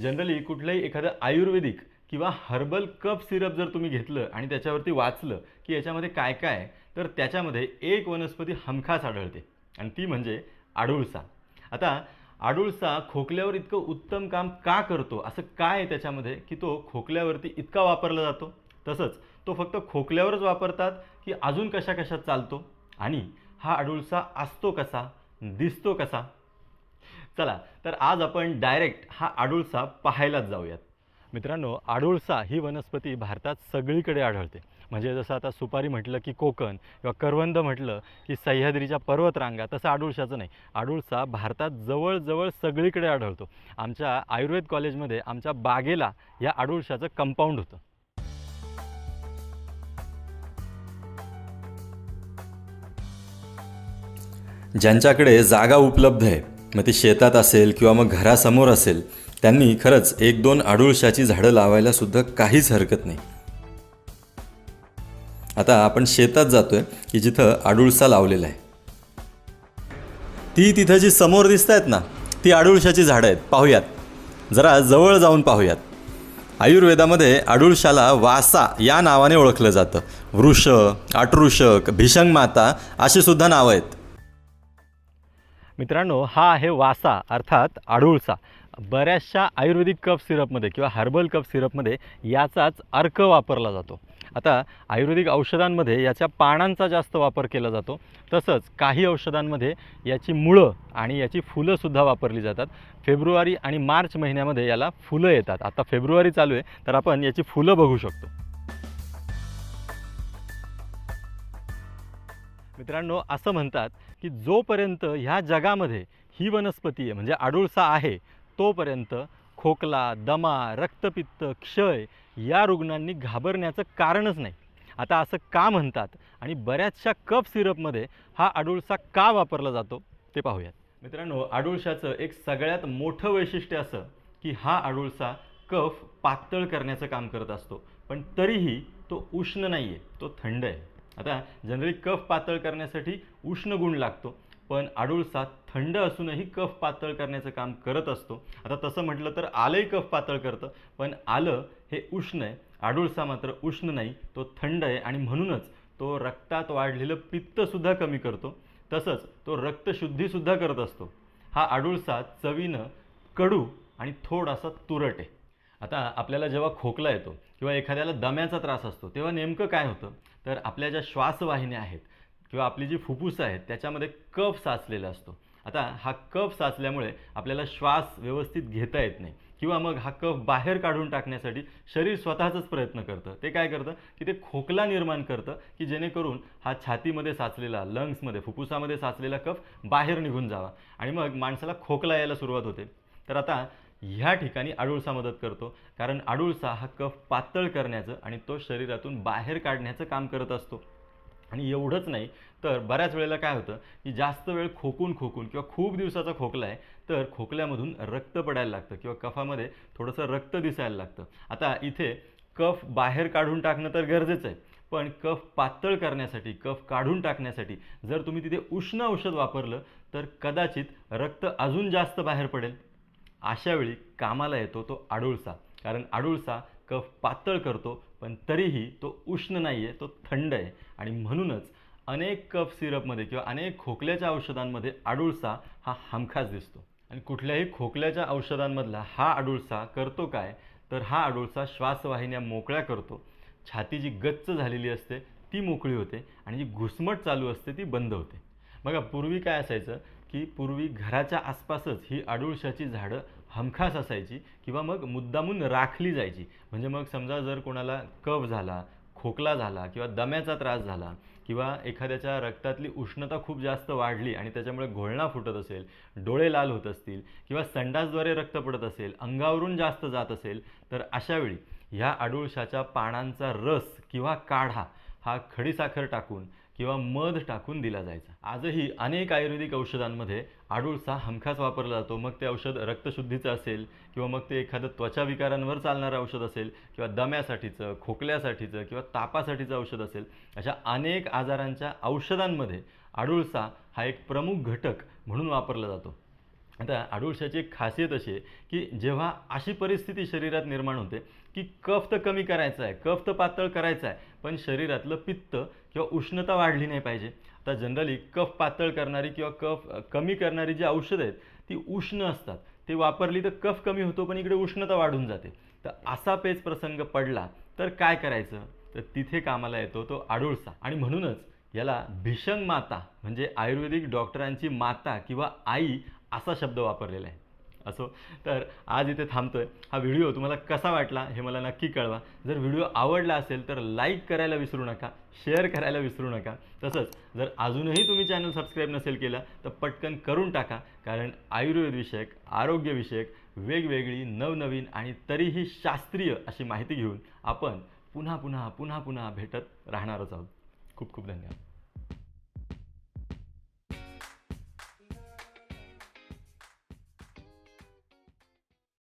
Generally कुठलंही एखादं आयुर्वेदिक किंवा हर्बल कप सिरप जर तुम्ही घेतलं आणि त्याच्यावरती वाचलं की याच्यामध्ये काय काय तर त्याच्यामध्ये एक वनस्पती हमखास आढळते. आणि ती म्हणजे आडुळसा आता आडुळसा खोकल्यावर इतकं उत्तम काम का करतो? असं काय आहे त्याच्यामध्ये? की तो खोकल्यावरती इतका वापरला जातो. तसंच तो फक्त खोकल्यावरच वापरतात की अजून कशा कशात चालतो? आणि हा आडुळसा असतो कसा? दिसतो कसा? चला तर आज आपण डायरेक्ट हा आडुळसा पाहायलाच जाऊयात. मित्रांनो आडुळसा ही वनस्पती भारतात सगळीकडे आढळते. म्हणजे जसं आता सुपारी म्हटलं की कोकण किंवा करवंद म्हटलं की सह्याद्रीच्या पर्वतरांगा तसं आडुळशाचं नाही. आडुळसा भारतात जवळजवळ सगळीकडे आढळतो. आमच्या आयुर्वेद कॉलेजमध्ये आमच्या बागेला या आडुळशाचं कंपाऊंड होतं. ज्यांच्याकडे जागा उपलब्ध आहे मग ती शेतात असेल किंवा मग घरासमोर असेल त्यांनी खरंच एक दोन आडुळशाची झाडं लावायला सुद्धा काहीच हरकत नाही. आता आपण शेतात जातोय की जिथं आडुळसा लावलेला आहे. ती तिथं जी समोर दिसत आहेत ना ती आडुळशाची झाडं आहेत. पाहूयात. जरा जवळ जाऊन पाहूयात. आयुर्वेदामध्ये आडुळशाला वासा या नावाने ओळखलं जातं. वृष आटृषक भीषंग माता अशी सुद्धा नावं आहेत. मित्रांनो हा आहे वासा अर्थात आडुळसा बऱ्याचशा आयुर्वेदिक कफ सिरपमध्ये किंवा हर्बल कफ सिरपमध्ये याचाच अर्क वापरला जातो. आता आयुर्वेदिक औषधांमध्ये याच्या पानांचा जास्त वापर केला जातो. तसंच काही औषधांमध्ये याची मुळं आणि याची फुलंसुद्धा वापरली जातात. फेब्रुवारी आणि मार्च महिन्यामध्ये याला फुलं येतात. आता फेब्रुवारी चालू आहे तर आपण याची फुलं बघू शकतो. मित्रांनो असं म्हणतात की जोपर्यंत ह्या जगामध्ये ही वनस्पती आहे म्हणजे आडुळसा आहे तोपर्यंत खोकला दमा रक्तपित्त क्षय या रुग्णांनी घाबरण्याचं कारणच नाही. आता असं का म्हणतात आणि बऱ्याचशा कफ सिरपमध्ये हा आडुळसा का वापरला जातो ते पाहूयात. मित्रांनो आडुळशाचं एक सगळ्यात मोठं वैशिष्ट्य असं की हा आडुळसा कफ पातळ करण्याचं काम करत असतो. पण तरीही तो उष्ण नाही आहे तो थंड आहे. आता जनरली कफ पातळ करण्यासाठी उष्ण गुण लागतो पण आडुळसा थंड असूनही कफ पातळ करण्याचं काम करत असतो. आता तसं म्हटलं तर आलंही कफ पातळ करतं पण आलं हे उष्ण आहे. आडुळसा मात्र उष्ण नाही तो थंड आहे आणि म्हणूनच तो रक्तात वाढलेलं पित्तसुद्धा कमी करतो. तसंच तो रक्तशुद्धीसुद्धा करत असतो. हा आडुळसा चवीनं कडू आणि थोडासा तुरट आहे. आता आपल्याला जेव्हा खोकला येतो किंवा एखाद्याला दम्याचा त्रास असतो तेव्हा नेमकं काय होतं? तर आपल्या ज्या श्वासवाहिन्या आहेत किंवा आपली जी फुफ्फुसं आहेत त्याच्यामध्ये कफ साचलेला असतो. आता हा कफ साचल्यामुळे आपल्याला श्वास व्यवस्थित घेता येत नाही किंवा मग हा कफ बाहेर काढून टाकण्यासाठी शरीर स्वतःचाच प्रयत्न करतं. ते काय करतं? की ते खोकला निर्माण करतं की जेणेकरून हा छातीमध्ये साचलेला लंग्समध्ये फुफ्फुसामध्ये साचलेला कफ बाहेर निघून जावा आणि मग माणसाला खोकला यायला सुरुवात होते. तर आता ह्या ठिकाणी आडुळसा मदत करतो. कारण आडुळसा हा कफ पातळ करण्याचं आणि तो शरीरातून बाहेर काढण्याचं काम करत असतो. आणि एवढंच नाही तर बऱ्याच वेळेला काय होतं की जास्त वेळ खोकून खोकून किंवा खूप दिवसाचा खोकला आहे तर खोकल्यामधून रक्त पडायला लागतं किंवा कफामध्ये थोडंसं रक्त दिसायला लागतं. आता इथे कफ बाहेर काढून टाकणं तर गरजेचं आहे पण कफ पातळ करण्यासाठी कफ काढून टाकण्यासाठी जर तुम्ही तिथे उष्ण औषध वापरलं तर कदाचित रक्त अजून जास्त बाहेर पडेल. अशावेळी कामाला येतो तो आडुळसा. कारण आडुळसा कफ पातळ करतो पण तरीही तो उष्ण नाही आहे तो थंड आहे. आणि म्हणूनच अनेक कफ सिरपमध्ये किंवा अनेक खोकल्याच्या औषधांमध्ये आडुळसा हा हमखास दिसतो. आणि कुठल्याही खोकल्याच्या औषधांमधला हा आडुळसा करतो काय तर हा आडुळसा श्वासवाहिन्या मोकळ्या करतो. छाती जी गच्च झालेली असते ती मोकळी होते. आणि जी घुसमट चालू असते ती बंद होते. बघा पूर्वी काय असायचं? की पूर्वी घराच्या आसपासच ही आडुळशाची झाडं हमखास असायची किंवा मग मुद्दामून राखली जायची. म्हणजे मग समजा जर कोणाला कफ झाला खोकला झाला किंवा दम्याचा त्रास झाला किंवा एखाद्याच्या रक्तातली उष्णता खूप जास्त वाढली आणि त्याच्यामुळे घोळणा फुटत असेल डोळे लाल होत असतील किंवा संडासद्वारे रक्त पडत असेल अंगावरून जास्त जात असेल तर अशावेळी ह्या आडुळशाच्या पानांचा रस किंवा काढा हा खडीसाखर टाकून किंवा मध टाकून दिला जायचा. आजही अनेक आयुर्वेदिक औषधांमध्ये आडुळसा हमखास वापरला जातो. मग ते औषध रक्तशुद्धीचं असेल किंवा मग ते एखादं त्वचा विकारांवर चालणारं औषध असेल किंवा दम्यासाठीचं खोकल्यासाठीचं किंवा तापासाठीचं औषध असेल अशा अनेक आजारांच्या औषधांमध्ये आडुळसा हा एक प्रमुख घटक म्हणून वापरला जातो. आता आडुळशाची एक खासियत अशी आहे की जेव्हा अशी परिस्थिती शरीरात निर्माण होते की कफ तर कमी करायचा आहे कफ तर पातळ करायचा आहे पण शरीरातलं पित्त किंवा उष्णता वाढली नाही पाहिजे. आता जनरली कफ पातळ करणारी किंवा कफ कमी करणारी जी औषधं आहेत ती उष्ण असतात. ते वापरली तर कफ कमी होतो पण इकडे उष्णता वाढून जाते. तर असा पेच प्रसंग पडला तर काय करायचं? तर तिथे कामाला येतो तो आडुळसा. आणि म्हणूनच याला भीषण माता म्हणजे आयुर्वेदिक डॉक्टरांची माता किंवा आई असा शब्द वापरलेला आहे. असो. तर आज इथे थांबतोय. हा व्हिडिओ तुम्हाला कसा वाटला हे मला नक्की कळवा. जर व्हिडिओ आवडला असेल तर लाईक करायला विसरू नका शेअर करायला विसरू नका. तसंच जर अजूनही तुम्ही चॅनल सबस्क्राईब नसेल केलं तर पटकन करून टाका. कारण आयुर्वेदविषयक आरोग्यविषयक वेगवेगळी नवनवीन आणि तरीही शास्त्रीय अशी माहिती घेऊन आपण पुन्हा पुन्हा पुन्हा पुन्हा भेटत राहणारच आहोत. खूप खूप धन्यवाद.